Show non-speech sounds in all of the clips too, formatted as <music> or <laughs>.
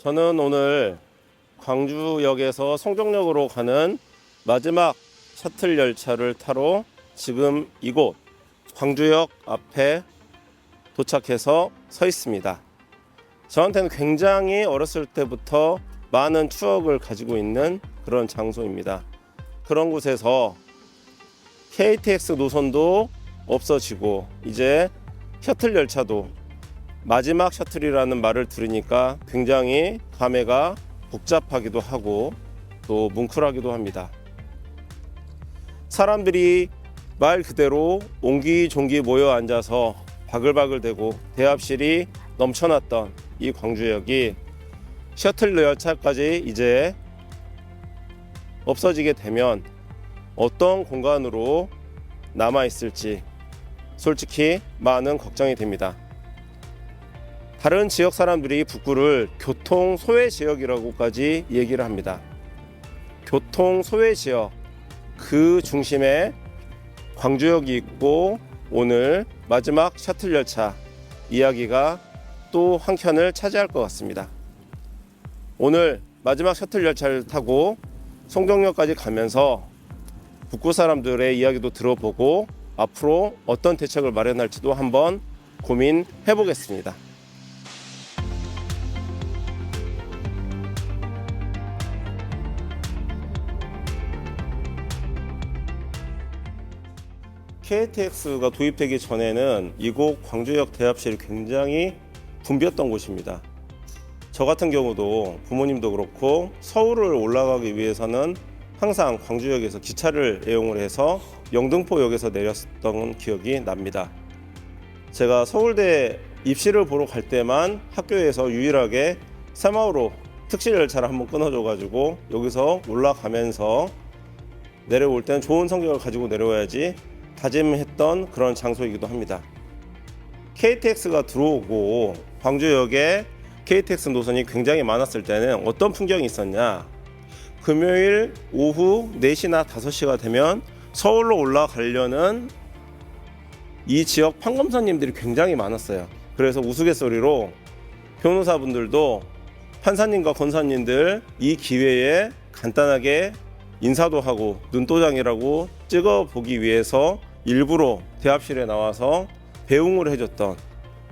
저는 오늘 광주역에서 송정역으로 가는 마지막 셔틀 열차를 타러 지금 이곳 광주역 앞에 도착해서 서 있습니다. 저한테는 굉장히 어렸을 때부터 많은 추억을 가지고 있는 그런 장소입니다. 그런 곳에서 KTX 노선도 없어지고 이제 셔틀 열차도 마지막 셔틀이라는 말을 들으니까 굉장히 감회가 복잡하기도 하고 또 뭉클하기도 합니다. 사람들이 말 그대로 옹기종기 모여 앉아서 바글바글 대고 대합실이 넘쳐났던 이 광주역이 셔틀 열차까지 이제 없어지게 되면 어떤 공간으로 남아 있을지 솔직히 많은 걱정이 됩니다. 다른 지역 사람들이 북구를 교통 소외 지역이라고까지 얘기를 합니다. 교통 소외 지역 그 중심에 광주역이 있고 오늘 마지막 셔틀 열차 이야기가 또 한 켠을 차지할 것 같습니다. 오늘 마지막 셔틀 열차를 타고 송정역까지 가면서 북구 사람들의 이야기도 들어보고 앞으로 어떤 대책을 마련할지도 한번 고민해 보겠습니다. KTX가 도입되기 전에는 이곳 광주역 대합실이 굉장히 붐볐던 곳입니다. 저 같은 경우도 부모님도 그렇고 서울을 올라가기 위해서는 항상 광주역에서 기차를 애용을 해서 영등포역에서 내렸던 기억이 납니다. 제가 서울대 입시를 보러 갈 때만 학교에서 유일하게 새마을호 특실 열차를 한번 끊어줘가지고 여기서 올라가면서 내려올 때는 좋은 성적을 가지고 내려와야지 다짐했던 그런 장소이기도 합니다. KTX가 들어오고 광주역에 KTX 노선이 굉장히 많았을 때는 어떤 풍경이 있었냐? 금요일 오후 4시나 5시가 되면 서울로 올라가려는 이 지역 판검사님들이 굉장히 많았어요. 그래서 우스갯소리로 변호사분들도 판사님과 권사님들 이 기회에 간단하게 인사도 하고 눈도장이라고 찍어 보기 위해서 일부러 대합실에 나와서 배웅을 해줬던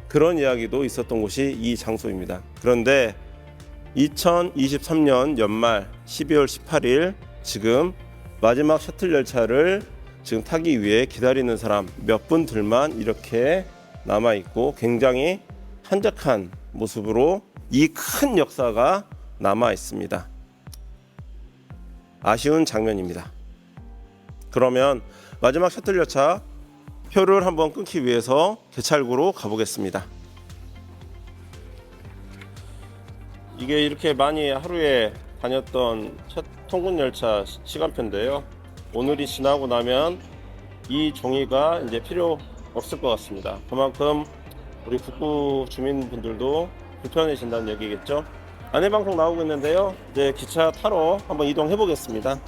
그런 이야기도 있었던 곳이 이 장소입니다. 그런데 2023년 연말 12월 18일 지금 마지막 셔틀 열차를 지금 타기 위해 기다리는 사람 몇 분들만 이렇게 남아 있고 굉장히 한적한 모습으로 이 큰 역사가 남아 있습니다. 아쉬운 장면입니다. 그러면 마지막 셔틀 열차 표를 한번 끊기 위해서 개찰구로 가보겠습니다. 이게 이렇게 많이 하루에 다녔던 첫 통근 열차 시- 시간표인데요. 오늘이 지나고 나면 이 종이가 이제 필요 없을 것 같습니다. 그만큼 우리 북부 주민분들도 불편해진다는 얘기겠죠. 안내 방송 나오고 있는데요. 이제 기차 타러 한번 이동해 보겠습니다.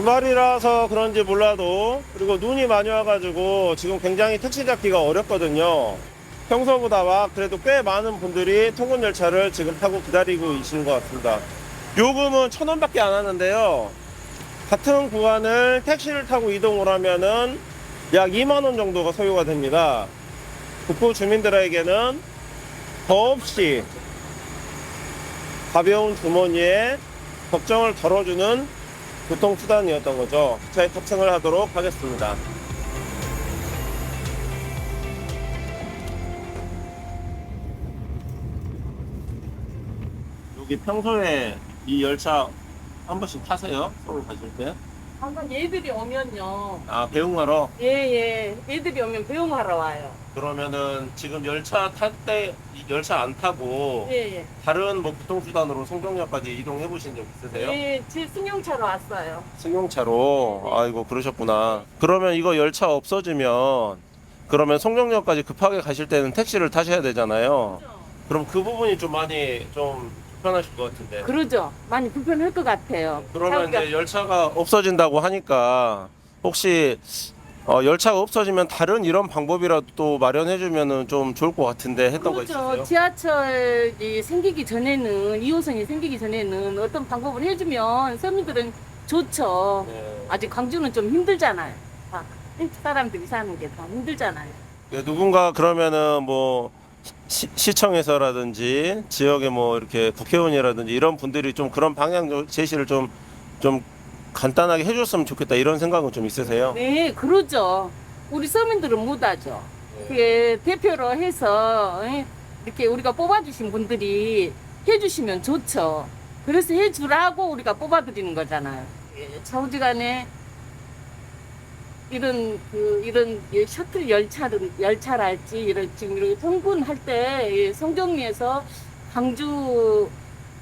주말이라서 그런지 몰라도 그리고 눈이 많이 와가지고 지금 굉장히 택시 잡기가 어렵거든요. 평소보다 와 그래도 꽤 많은 분들이 통근 열차를 지금 타고 기다리고 계시는 것 같습니다. 요금은 천 원밖에 안 하는데요. 같은 구간을 택시를 타고 이동을 하면은 약 2만 원 정도가 소요가 됩니다. 북부 주민들에게는 더없이 가벼운 주머니에 걱정을 덜어주는 교통수단이었던 거죠. 기차에 탑승을 하도록 하겠습니다. 여기 평소에 이 열차 한 번씩 타세요? 서울 가실 때? 항상 얘들이 오면요. 아, 배웅하러? 예 예. 얘들이 오면 배웅하러 와요. 그러면은 지금 열차 탈 때 열차 안 타고 예 예. 다른 뭐 교통수단으로 송정역까지 이동해 보신 적 있으세요? 예, 제 승용차로 왔어요. 승용차로 네. 아이고 그러셨구나 그러면 이거 열차 없어지면 그러면 송정역까지 급하게 가실 때는 택시를 타셔야 되잖아요 그럼 그 부분이 좀 많이 좀 불편하실 것 같은데 그러죠. 많이 불편할 것 같아요. 그러면 자기가- 이제 열차가 없어진다고 하니까 혹시 어, 열차가 없어지면 다른 이런 방법이라도 또 마련해주면은 좀 좋을 것 같은데 했던 거 있으세요? 그렇죠. 지하철이 생기기 전에는 2호선이 생기기 전에는 어떤 방법을 해주면 서민들은 좋죠. 네. 아직 광주는 좀 힘들잖아요. 다 사람들이 사는 게 다 힘들잖아요. 네, 누군가 그러면은 뭐 시, 시청에서라든지 지역에 뭐 이렇게 국회의원이라든지 이런 분들이 좀 그런 방향 제시를 좀 좀 간단하게 해줬으면 좋겠다 이런 생각은 좀 있으세요? 네, 그러죠. 우리 서민들은 못하죠. 그게 대표로 해서 예, 이렇게 우리가 뽑아주신 분들이 해주시면 좋죠. 그래서 해주라고 우리가 뽑아드리는 거잖아요. 예, 좌우지간에 이런 그 이런 이 셔틀 열차를 열차랄지 이런 지금 이렇게 통근할 때 예, 성정리에서 광주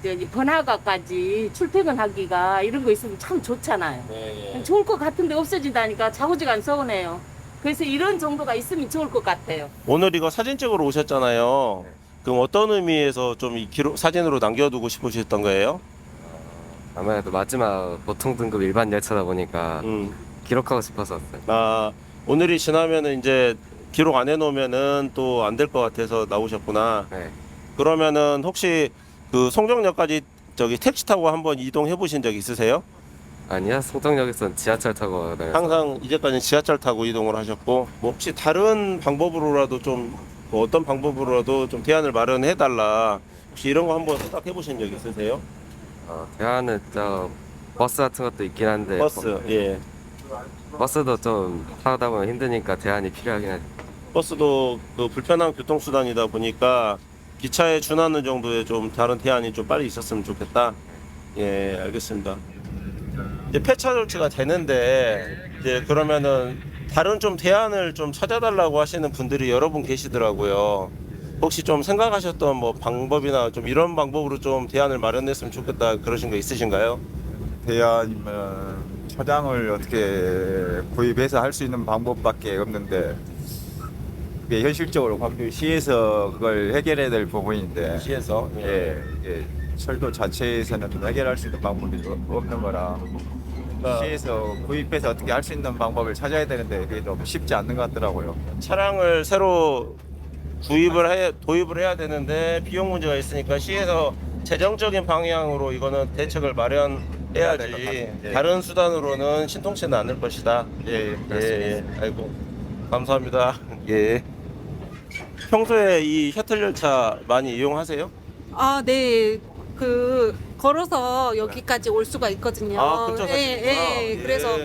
저기 번화가까지 출퇴근하기가 이런 거 있으면 참 좋잖아요. 네, 좋을 것 같은데 없어진다니까 자고지간 서운해요. 그래서 이런 정도가 있으면 좋을 것 같아요. 오늘 이거 사진 찍으러 오셨잖아요. 네. 그럼 어떤 의미에서 좀 이 기록 사진으로 남겨두고 싶으셨던 거예요? 아무래도 마지막 보통 등급 일반 열차다 보니까 음. 기록하고 싶어서 왔어요. 아 오늘이 지나면은 이제 기록 안 해놓으면은 또 안 될 것 같아서 나오셨구나. 네. 그러면은 혹시 그 송정역까지 저기 택시 타고 한번 이동해 보신 적 있으세요? 아니야, 송정역에선 지하철 타고 다녔어요. 항상 이제까지 지하철 타고 이동을 하셨고 뭐 혹시 다른 방법으로라도 좀뭐 어떤 방법으로라도 좀 대안을 마련해 달라. 혹시 이런 거 한번 생각해 보신 적 있으세요? 어, 대안은 저 버스 같은 것도 있긴 한데 버스 예. 버, 스도좀 타다 보면 힘드니까 대안이 필요하긴 하죠. 버스도 그 불편한 교통수단이다 보니까 기차에 준하는 정도의 좀 다른 대안이 좀 빨리 있었으면 좋겠다. 예, 알겠습니다. 이제 폐차 조치가 되는데 이제 그러면은 다른 좀 대안을 좀 찾아달라고 하시는 분들이 여러 분 계시더라고요. 혹시 좀 생각하셨던 뭐 방법이나 좀 이런 방법으로 좀 대안을 마련했으면 좋겠다 그러신 거 있으신가요? 대안이면 차량을 어떻게 구입해서 할 수 있는 방법밖에 없는데 그게 현실적으로 광주 시에서 그걸 해결해야 될 부분인데 시에서 예, 예, 철도 자체에서는 해결할 수 있는 방법이 없는 거라 그러니까 시에서 구입해서 어떻게 할 수 있는 방법을 찾아야 되는데 그게 좀 쉽지 않는 것 같더라고요. 차량을 새로 구입을 해 도입을 해야 되는데 비용 문제가 있으니까 시에서 재정적인 방향으로 이거는 대책을 마련해야지. 예. 다른 수단으로는 신통치는 않을 것이다. 예, 예, 예, 예. 아이고 감사합니다. 예. 평소에 이 셔틀 열차 많이 이용하세요? 아, 네. 그 걸어서 여기까지 올 수가 있거든요. 아, 근처 예, 사시구나. 예. 그래서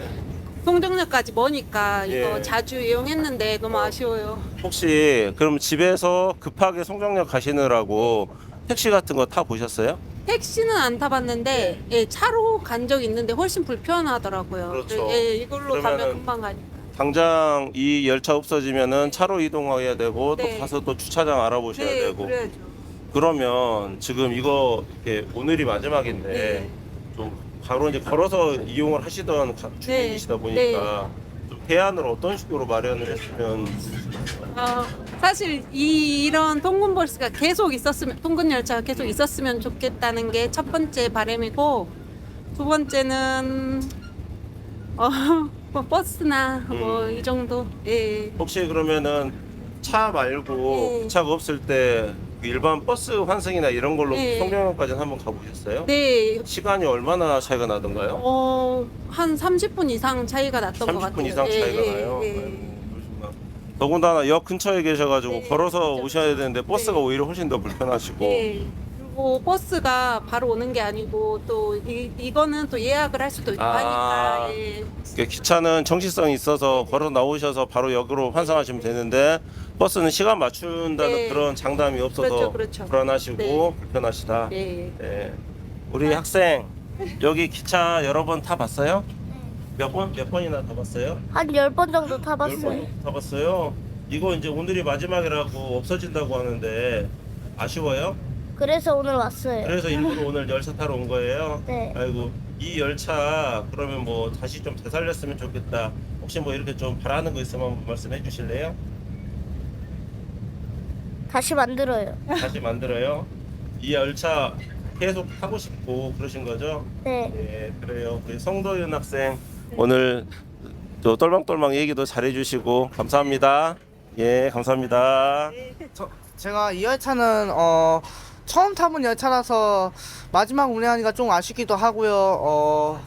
송정역까지 머니까 이거 예. 자주 이용했는데 너무 아쉬워요. 혹시 그럼 집에서 급하게 송정역 가시느라고 택시 같은 거 타 보셨어요? 택시는 안 타봤는데 예, 차로 간 적 있는데 훨씬 불편하더라고요. 그렇죠. 예, 이걸로 가면 그러면은 금방 가니까. 당장 이 열차 없어지면은 차로 이동해야 되고 네. 또 가서 또 주차장 알아보셔야 네, 되고 그래야죠. 그러면 지금 이거 이렇게 오늘이 마지막인데 네. 좀 바로 이제 걸어서 이용을 하시던 가- 주민이시다 보니까 좀 대안을 어떤 식으로 마련을 했으면 어, 사실 이, 이런 통근 버스가 계속 있었으면 통근 열차가 계속 있었으면 좋겠다는 게 첫 번째 바람이고 두 번째는 어, 뭐 버스나 뭐 음. 이 정도 예. 혹시 그러면은 차 말고 네. 차가 없을 때그 일반 버스 환승이나 이런 걸로 네. 송정역까지는 한번 가보셨어요? 네. 시간이 얼마나 차이가 나던가요? 어, 한 30분 이상 차이가 났던 것 30분 같아요. 이상 예, 차이가 예, 나요. 예. 아이고, 그러시구나. 더군다나 역 근처에 계셔가지고 네, 걸어서 진짜. 오셔야 되는데 버스가 네. 오히려 훨씬 더 불편하시고 예. 그리고 버스가 바로 오는 게 아니고 또 이, 이거는 또 예약을 할 수도 있고 아. 하니까 예. 이게 기차는 정시성이 있어서 걸어 나오셔서 바로 역으로 환승하시면 되는데 버스는 시간 맞춘다는 네. 그런 장담이 없어서 그렇죠, 그렇죠. 불안하시고 네. 불편하시다. 예. 네. 우리 학생 여기 기차 여러 번 타봤어요? 몇 번? 몇 번이나 타봤어요? 한 10번 정도 열 타봤어요. 번 타봤어요. 이거 이제 오늘이 마지막이라고 없어진다고 하는데 아쉬워요? 그래서 오늘 왔어요. 그래서 일부러 오늘 열차 타러 온 거예요. 네. 아이고 이 열차 그러면 뭐 다시 좀 되살렸으면 좋겠다. 혹시 뭐 이렇게 좀 바라는 거 있으면 한번 말씀해 주실래요? 다시 만들어요. 다시 만들어요. 이 열차 계속 타고 싶고 그러신 거죠? 네. 네, 그래요. 우리 성도윤 학생 오늘 또 똘망똘망 얘기도 잘해주시고 감사합니다. 예, 감사합니다. 저, 제가 이 열차는 어, 처음 타본 열차라서 마지막 운행하니까 좀 아쉽기도 하고요. 어,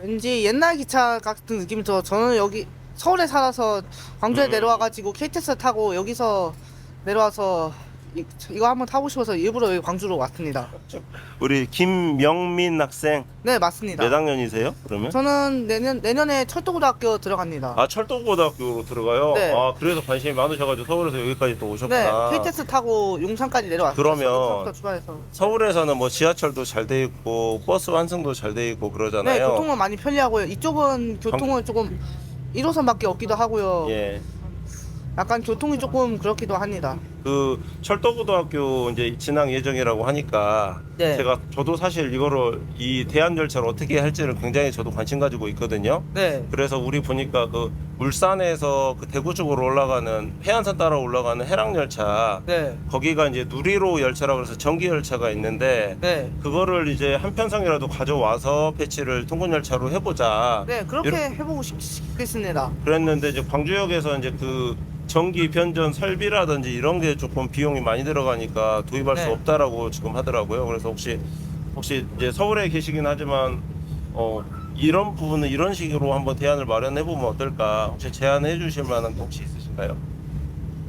왠지 옛날 기차 같은 느낌이 들어. 저는 여기 서울에 살아서 광주에 음. 내려와가지고 KTX 타고 여기서 내려와서 이, 이거 한번 타고 싶어서 일부러 여기 광주로 왔습니다. 우리 김명민 학생 네 맞습니다. 몇 학년이세요? 그러면? 저는 내년 내년에 철도고등학교 들어갑니다. 아 철도고등학교로 들어가요. 네. 아 그래서 관심이 많으셔가지고 서울에서 여기까지 또 네 오셨구나. KTX 타고 용산까지 내려왔어요. 그러면- 출발해서. 서울에서는 뭐 지하철도 잘 돼 있고 버스 환승도 잘 돼 있고 네, 그러잖아요. 교통은 많이 편리하고요. 이쪽은 교통은 조금 1호선밖에 없기도 하고요. 예. 약간 교통이 조금 그렇기도 합니다. 그 철도고등학교 이제 진학 예정이라고 하니까 네. 제가 저도 사실 이거를 이 대한 열차를 어떻게 할지를 굉장히 저도 관심 가지고 있거든요. 네. 그래서 우리 보니까 그 울산에서 그 대구 쪽으로 올라가는 해안선 따라 올라가는 해랑 열차 네. 거기가 이제 누리로 열차라고 해서 전기 열차가 있는데 네. 그거를 이제 한 편성이라도 가져와서 배치를 통근 열차로 해보자. 네, 그렇게 이렇게- 해보고 싶, 싶겠습니다. 그랬는데 이제 광주역에서 이제 그 전기 변전 설비라든지 이런 게 조금 비용이 많이 들어가니까 도입할 수 네. 없다라고 지금 하더라고요. 그래서 혹시 혹시 이제 서울에 계시긴 하지만 어 이런 부분은 이런 식으로 한번 대안을 마련해 보면 어떨까? 혹시 제안해 주실 만한 게 혹시 있으신가요?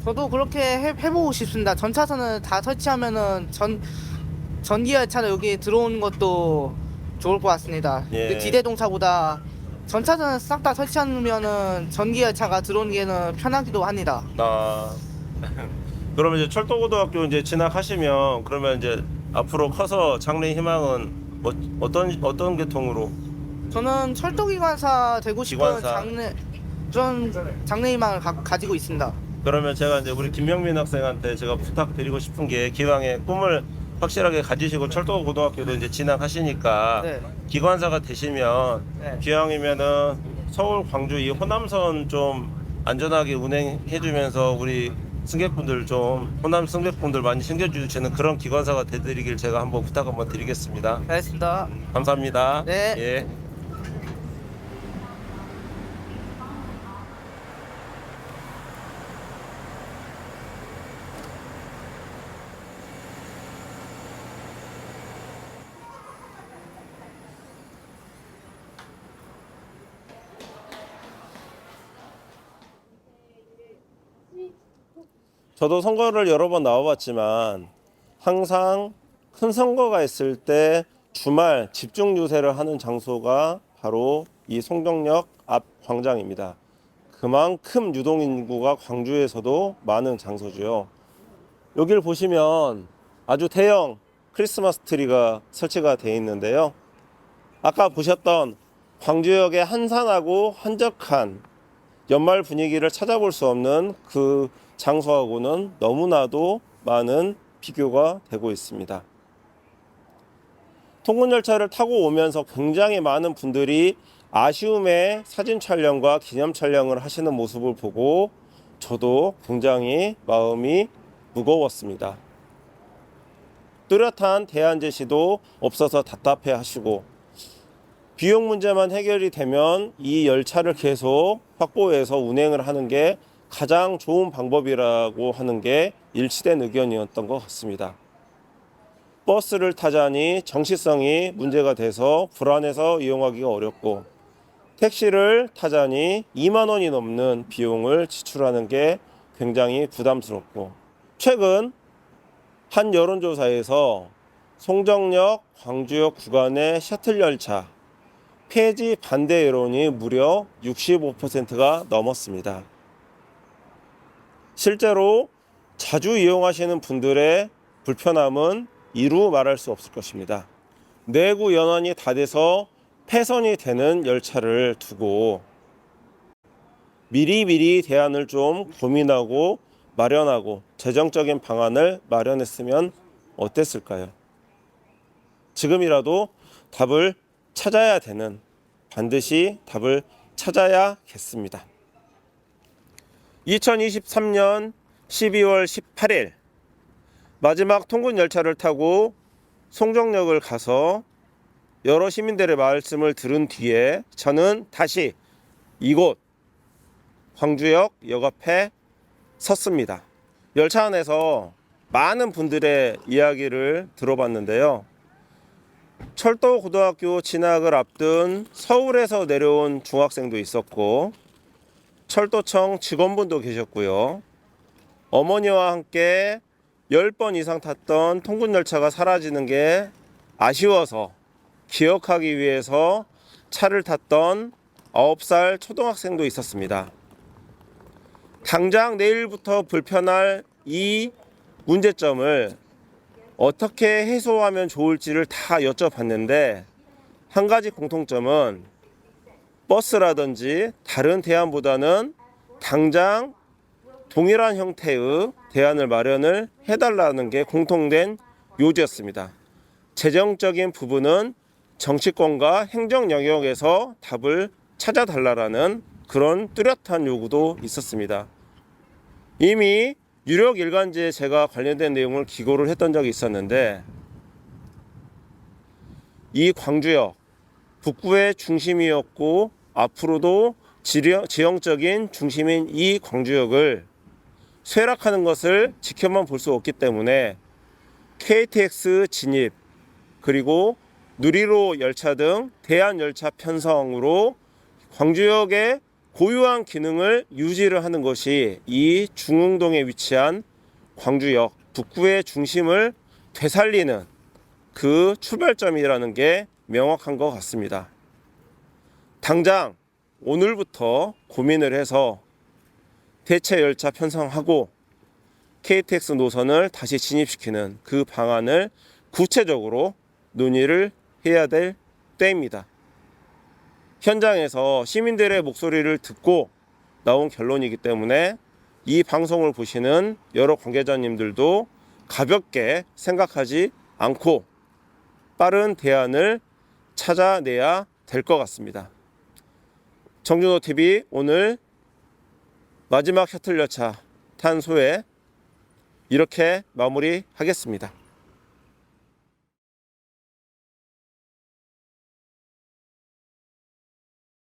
저도 그렇게 해, 해보고 싶습니다. 전차선을 다 설치하면은 전 전기 열차를 여기 들어오는 것도 좋을 것 같습니다. 예. 그 기대동차보다 전차선을 싹다 설치하면은 전기 열차가 들어오는 게는 편하기도 합니다. 나 <laughs> 그러면 이제 철도고등학교 이제 진학하시면 그러면 이제 앞으로 커서 장래 희망은 뭐 어떤 어떤 계통으로 저는 철도기관사 되고 싶은 기관사. 장래 그런 장래희망을 가, 가지고 있습니다. 그러면 제가 이제 우리 김명민 학생한테 제가 부탁드리고 싶은 게 기왕에 꿈을 확실하게 가지시고 철도 고등학교도 이제 진학하시니까 네. 기관사가 되시면 네. 기왕이면은 서울 광주 이 호남선 좀 안전하게 운행해 주면서 우리 승객분들 좀 호남 승객분들 많이 챙겨 주시는 그런 기관사가 돼 드리길 제가 한번 부탁 한번 드리겠습니다. 알겠습니다. 감사합니다. 네. 예. 저도 선거를 여러 번 나와봤지만 항상 큰 선거가 있을 때 주말 집중 유세를 하는 장소가 바로 이 송정역 앞 광장입니다. 그만큼 유동 인구가 광주에서도 많은 장소죠. 여기를 보시면 아주 대형 크리스마스 트리가 설치가 되어 있는데요. 아까 보셨던 광주역의 한산하고 한적한 연말 분위기를 찾아볼 수 없는 그 장소하고는 너무나도 많은 비교가 되고 있습니다. 통근열차를 타고 오면서 굉장히 많은 분들이 아쉬움의 사진 촬영과 기념 촬영을 하시는 모습을 보고 저도 굉장히 마음이 무거웠습니다. 뚜렷한 대안 제시도 없어서 답답해 하시고 비용 문제만 해결이 되면 이 열차를 계속 확보해서 운행을 하는 게 가장 좋은 방법이라고 하는 게 일치된 의견이었던 것 같습니다. 버스를 타자니 정시성이 문제가 돼서 불안해서 이용하기가 어렵고 택시를 타자니 2만 원이 넘는 비용을 지출하는 게 굉장히 부담스럽고 최근 한 여론조사에서 송정역 광주역 구간의 셔틀 열차 폐지 반대 여론이 무려 65%가 넘었습니다. 실제로 자주 이용하시는 분들의 불편함은 이루 말할 수 없을 것입니다. 내구 연원이 다 돼서 폐선이 되는 열차를 두고 미리미리 대안을 좀 고민하고 마련하고 재정적인 방안을 마련했으면 어땠을까요? 지금이라도 답을 찾아야 되는 반드시 답을 찾아야겠습니다. 2023년 12월 18일 마지막 통근 열차를 타고 송정역을 가서 여러 시민들의 말씀을 들은 뒤에 저는 다시 이곳 광주역 역 앞에 섰습니다. 열차 안에서 많은 분들의 이야기를 들어봤는데요. 철도 고등학교 진학을 앞둔 서울에서 내려온 중학생도 있었고 철도청 직원분도 계셨고요. 어머니와 함께 10번 이상 탔던 통근 열차가 사라지는 게 아쉬워서 기억하기 위해서 차를 탔던 9살 초등학생도 있었습니다. 당장 내일부터 불편할 이 문제점을 어떻게 해소하면 좋을지를 다 여쭤봤는데 한 가지 공통점은 버스라든지 다른 대안보다는 당장 동일한 형태의 대안을 마련을 해달라는 게 공통된 요지였습니다. 재정적인 부분은 정치권과 행정 영역에서 답을 찾아달라라는 그런 뚜렷한 요구도 있었습니다. 이미 유력 일간지에 제가 관련된 내용을 기고를 했던 적이 있었는데 이 광주역 북구의 중심이었고 앞으로도 지형적인 중심인 이 광주역을 쇠락하는 것을 지켜만 볼 수 없기 때문에 KTX 진입 그리고 누리로 열차 등 대한 열차 편성으로 광주역의 고유한 기능을 유지를 하는 것이 이 중흥동에 위치한 광주역 북구의 중심을 되살리는 그 출발점이라는 게 명확한 것 같습니다. 당장 오늘부터 고민을 해서 대체 열차 편성하고 KTX 노선을 다시 진입시키는 그 방안을 구체적으로 논의를 해야 될 때입니다. 현장에서 시민들의 목소리를 듣고 나온 결론이기 때문에 이 방송을 보시는 여러 관계자님들도 가볍게 생각하지 않고 빠른 대안을 찾아내야 될 것 같습니다. 정준호 TV 오늘 마지막 셔틀 열차 탄소에 이렇게 마무리하겠습니다.